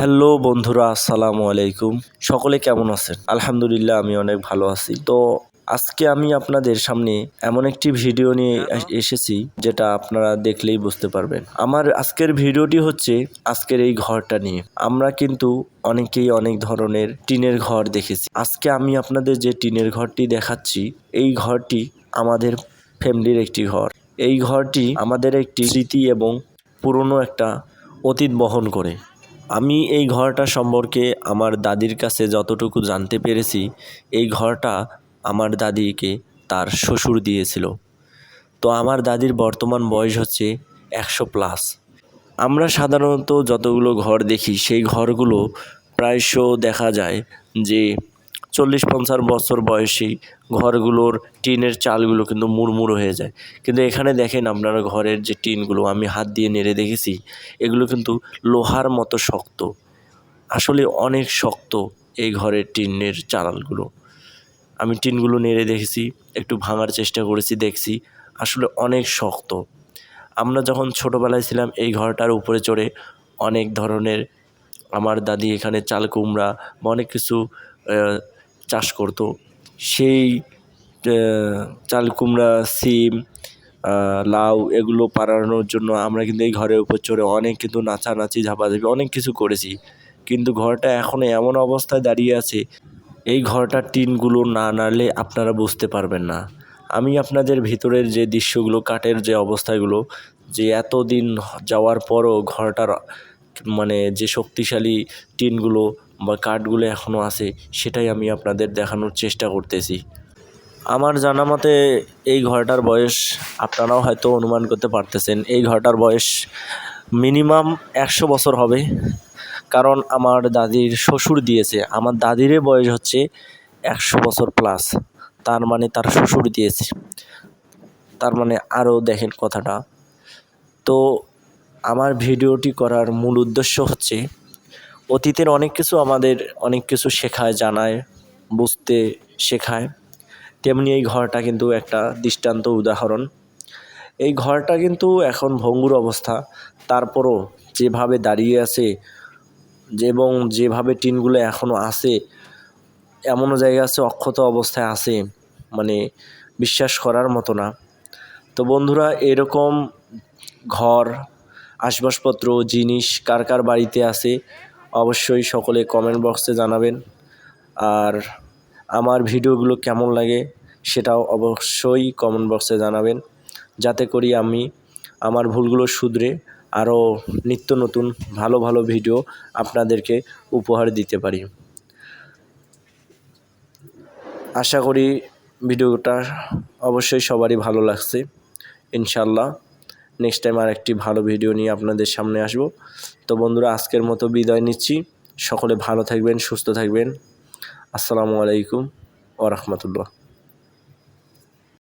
Hello বন্ধুরা, আসসালামু আলাইকুম। সকলে কেমন আছেন? আলহামদুলিল্লাহ, আমি অনেক ভালো আছি। তো আজকে আমি আপনাদের সামনে এমন একটি ভিডিও নিয়ে এস- এসেছি, যেটা আপনারা দেখলেই বুঝতে পারবেন। আমার আজকের ভিডিওটি হচ্ছে আজকের এই ঘরটা নিয়ে। আমরা কিন্তু অনেকেই অনেক ধরনের টিনের ঘর দেখেছি। আজকে আমি আপনাদের যে টিনের ঘরটি দেখাচ্ছি, এই ঘরটি আমাদের ফ্যামিলির একটি ঘর। এই ঘরটি আমাদের একটি স্মৃতি এবং পুরনো একটা অতীত বহন করে। আমি এই ঘরটা সম্পর্কে আমার দাদির কাছে যতটুকু জানতে পেরেছি, এই ঘরটা আমার দাদিকে তার শ্বশুর দিয়েছিল। তো আমার দাদির বর্তমান বয়স হচ্ছে একশো প্লাস। আমরা সাধারণত যতগুলো ঘর দেখি, সেই ঘরগুলো প্রায়শ দেখা যায় যে চল্লিশ, পঞ্চাশ বছর বয়সী ঘরগুলোর টিনের চালগুলো কিন্তু মুড়মুড়ো হয়ে যায়। কিন্তু এখানে দেখেন আপনারা ঘরের যে টিনগুলো, আমি হাত দিয়ে নেড়ে দেখেছি, এগুলো কিন্তু লোহার মতো শক্ত। আসলে অনেক শক্ত এই ঘরের টিনের চালালগুলো আমি টিনগুলো নেড়ে দেখেছি, একটু ভাঙার চেষ্টা করেছি, দেখছি আসলে অনেক শক্ত। আমরা যখন ছোটোবেলায় ছিলাম, এই ঘরটার উপরে চড়ে অনেক ধরনের, আমার দাদি এখানে চাল কুমড়া বা অনেক কিছু চাষ করতো। সেই চাল কুমড়া, সিম লাউ এগুলো পাড়ানোর জন্য আমরা কিন্তু এই ঘরের উপর চড়ে অনেক কিন্তু নাচানাচি, ঝাপাঝাপি অনেক কিছু করেছি। কিন্তু ঘরটা এখনও এমন অবস্থায় দাঁড়িয়ে আছে, এই ঘরটার টিনগুলো না নাড়লে আপনারা বুঝতে পারবেন না। আমি আপনাদের ভিতরের যে দৃশ্যগুলো, কাঠের যে অবস্থাগুলো, যে এত দিন যাওয়ার পরও ঘরটার মানে যে শক্তিশালী টিনগুলো বা কার্ডগুলো এখনও আছে, সেটাই আমি আপনাদের দেখানোর চেষ্টা করতেছি। আমার জানা মতে এই ঘরটার বয়স আপনারাও হয়তো অনুমান করতে পারতেছেন, এই ঘরটার বয়স মিনিমাম একশো বছর হবে। কারণ আমার দাদির শ্বশুর দিয়েছে, আমার দাদিরই বয়স হচ্ছে একশো বছর প্লাস তার মানে তার শ্বশুর দিয়েছে। তার মানে আরও দেখেন কথাটা। তো আমার ভিডিওটি করার মূল উদ্দেশ্য হচ্ছে অতীতের অনেক কিছু আমাদের অনেক কিছু শেখায়, জানায়, বুঝতে শেখায়। তেমনি এই ঘরটা কিন্তু একটা দৃষ্টান্ত উদাহরণ। এই ঘরটা কিন্তু এখন ভঙ্গুর অবস্থা। তারপরও যেভাবে দাঁড়িয়ে আছে এবং যেভাবে টিনগুলো এখনও আছে, এমনও জায়গা আছে, অক্ষত অবস্থায় আছে মানে বিশ্বাস করার মতো না। তো বন্ধুরা, এরকম ঘর আসবাবপত্র জিনিস কার কার বাড়িতে আছে অবশ্যই সকলে কমেন্ট বক্সে জানাবেন। আর আমার ভিডিওগুলো কেমন লাগে সেটাও অবশ্যই কমেন্ট বক্সে জানাবেন। যাতে করি আমি আমার ভুলগুলো শুধরে আরও নিত্য নতুন ভালো ভালো ভিডিও আপনাদেরকে উপহার দিতে পারি। আশা করি ভিডিওটা অবশ্যই সবারই ভালো লাগছে। ইনশাল্লাহ নেক্সট টাইম আর একটি ভালো ভিডিও নিয়ে আপনাদের সামনে আসব। তো বন্ধুরা, আজকের মতো বিদায় নিচ্ছি। সকলে ভালো থাকবেন, সুস্থ থাকবেন। আসসালামু আলাইকুম ও রহমতুল্লাহ।